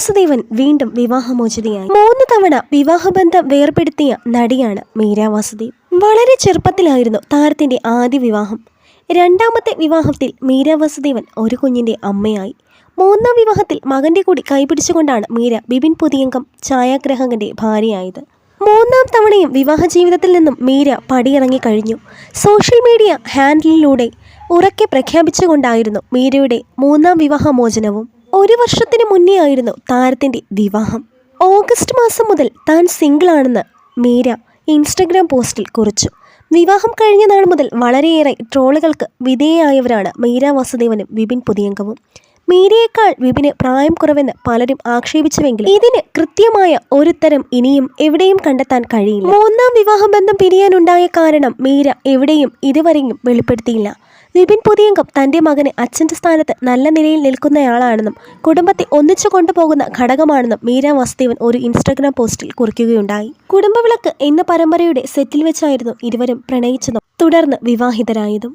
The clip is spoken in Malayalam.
വാസുദേവൻ വീണ്ടും വിവാഹമോചിതയായി. മൂന്ന് തവണ വിവാഹബന്ധം വേർപെടുത്തിയ നടിയാണ് മീര വാസുദേവ് വളരെ ചെറുപ്പത്തിലായിരുന്നു താരത്തിന്റെ ആദ്യ വിവാഹം. രണ്ടാമത്തെ വിവാഹത്തിൽ മീര വാസുദേവൻ ഒരു കുഞ്ഞിന്റെ അമ്മയായി. മൂന്നാം വിവാഹത്തിൽ മകന്റെ കൂടി കൈപിടിച്ചുകൊണ്ടാണ് മീര ബിപിൻ പുതിയങ്കം ഛായാഗ്രഹകന്റെ ഭാര്യയായത്. മൂന്നാം തവണയും വിവാഹ ജീവിതത്തിൽ നിന്നും മീര പടിയിറങ്ങി കഴിഞ്ഞു. സോഷ്യൽ മീഡിയ ഹാൻഡിലിലൂടെ ഉറക്കെ പ്രഖ്യാപിച്ചുകൊണ്ടായിരുന്നു മീരയുടെ മൂന്നാം വിവാഹമോചനവും. ഒരു വർഷത്തിന് മുന്നേ ആയിരുന്നു താരത്തിന്റെ വിവാഹം. ഓഗസ്റ്റ് മാസം മുതൽ താൻ സിംഗിളാണെന്ന് മീര ഇൻസ്റ്റഗ്രാം പോസ്റ്റിൽ കുറിച്ചു. വിവാഹം കഴിഞ്ഞ നാൾ മുതൽ വളരെയേറെ ട്രോളുകൾക്ക് വിധേയയായവരാണ് മീര വാസുദേവനും വിപിൻ പുതിയങ്കവും. മീരയേക്കാൾ വിപിന് പ്രായം കുറവെന്ന് പലരും ആക്ഷേപിച്ചുവെങ്കിലും ഇതിന് കൃത്യമായ ഒരുത്തരം ഇനിയും എവിടെയും കണ്ടെത്താൻ കഴിയില്ല. മൂന്നാം വിവാഹബന്ധം പിരിയാനുണ്ടായ കാരണം മീര എവിടെയും ഇതുവരെയും വെളിപ്പെടുത്തിയില്ല. വിപിൻ പുതിയങ്കം തന്റെ മകന് അച്ഛന്റെ സ്ഥാനത്ത് നല്ല നിലയിൽ നിൽക്കുന്നയാളാണെന്നും കുടുംബത്തെ ഒന്നിച്ചു കൊണ്ടുപോകുന്ന ഘടകമാണെന്നും മീര വാസുദേവൻ ഒരു ഇൻസ്റ്റഗ്രാം പോസ്റ്റിൽ കുറിക്കുകയുണ്ടായി. കുടുംബവിളക്ക് എന്ന പരമ്പരയുടെ സെറ്റിൽ വെച്ചായിരുന്നു ഇരുവരും പ്രണയിച്ചതും തുടർന്ന് വിവാഹിതരായതും.